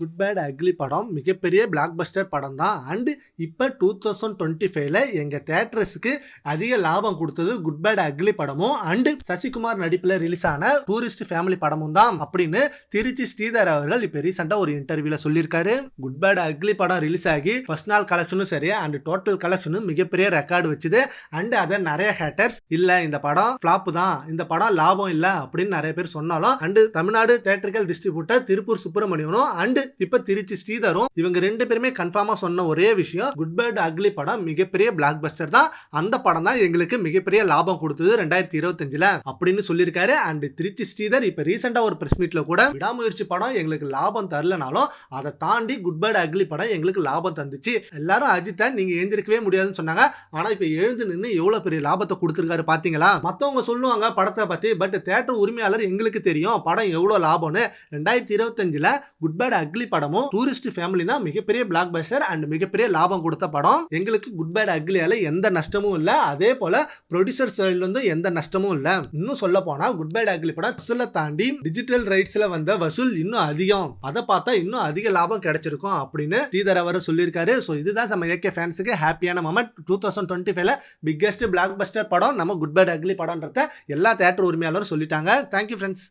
Good bad ugly படம் மிகப்பெரிய black Bastar படம் தான் அண்டு இப்போ டூ தௌசண்ட் டுவெண்ட்டி ஃபைவ்ல எங்கள் தேட்டர்ஸுக்கு அதிக லாபம் கொடுத்தது குட் பேட் அக்லி படமும். அண்டு சசிகுமார் நடிப்பில் ரிலீஸ் ஆன டூரிஸ்ட் ஃபேமிலி படமும் தான் அப்படின்னு திருச்சி ஸ்ரீதர் அவர்கள் இப்போ ரீசெண்டாக ஒரு இன்டர்வியூல சொல்லியிருக்காரு. குட் பேட் அக்லி படம் ரிலீஸ் ஆகி ஃபர்ஸ்ட் நாள் கலெக்ஷனும் சரி அண்ட் டோட்டல் கலெக்ஷனும் மிகப்பெரிய ரெக்கார்டு வச்சுது. அண்ட் அதை நிறைய ஹேட்டர்ஸ் இல்லை இந்த படம் ஃப்ளாப் தான். இந்த படம் லாபம் இல்லை. அப்படின்னு நிறைய பேர் சொன்னாலும் அண்டு தமிழ்நாடு தேட்டர்கள் டிஸ்ட்ரிபியூட்டர் திருப்பூர் சுப்பிரமணியனும் அண்டு இப்ப திருச்சி ஸ்ரீதரும் இவங்க ரெண்டு பேருமே கன்ஃபார்மா சொன்ன ஒரே விஷயம் குட் பேட் அக்லி படம் மிகப்பெரிய பிளாக் பஸ்டர் தான். அந்த படம் தான் எங்களுக்கு மிகப்பெரிய லாபம் கொடுத்தது ரெண்டாயிரத்தி இருபத்தஞ்சுல அப்படின்னு சொல்லியிருக்காரு. அண்ட் திருச்சி ஸ்ரீதர் இப்ப ரீசெண்டா ஒரு பிரஸ் மீட்ல கூட விடாமுயற்சி படம் எங்களுக்கு லாபம் தரலனாலும் அதை தாண்டி குட் பேட் அக்லி படம் எங்களுக்கு லாபம் தந்துச்சு. எல்லாரும் அஜித்தை நீங்க எழுந்திருக்கவே முடியாதுன்னு சொன்னாங்க. ஆனா இப்ப எழுந்து நின்று எவ்வளவு பெரிய லாபத்தை கொடுத்துருக்காரு பாத்தீங்களா? மத்தவங்க சொல்லுவாங்க படத்தை பத்தி பட் தேட்டர் உரிமையாளர் எங்களுக்கு தெரியும் படம் எவ்வளவு லாபம்னு. ரெண்டாயிரத்தி இருபத்தஞ்சுல குட் பேட் அக்லி படமும் டூரிஸ்ட் ஃபேமிலி தான் மிகப்பெரிய பிளாக் பஸ்டர் அண்ட் மிகப்பெரிய லாபம் கொடுத்த படம். எங்களுக்கு குட் பேட் அக்லியால எந்த நஷ்டமும் இல்ல. அதே போல ப்ரொடியூசர் சைடுல இருந்து எந்த நஷ்டமும் இல்ல. இன்னும் சொல்ல போனா குட் பேட் அக்லி படம் வசூலை தாண்டி டிஜிட்டல் ரைட்ஸ்ல வந்த வசூல் இன்னும் அதிகம். அதை பார்த்தா இன்னும் அதிக லாபம் கிடைச்சிருக்கும் அப்படின்னு ஸ்ரீதர் அவர் சொல்லியிருக்காரு. ஸோ இதுதான் நம்ம ஏகே ஃபேன்ஸுக்கு ஹாப்பியான மொமெண்ட் டூ தௌசண்ட் டுவெண்ட்டி ஃபைவ்ல பிக்கஸ்ட் பிளாக் பஸ்டர் படம் நம்ம குட் பேட் அக்லி படம்ன்றத எல்லா தேட்டர் உரிமையாளரும் சொல்லிட்டாங்க. Thank you friends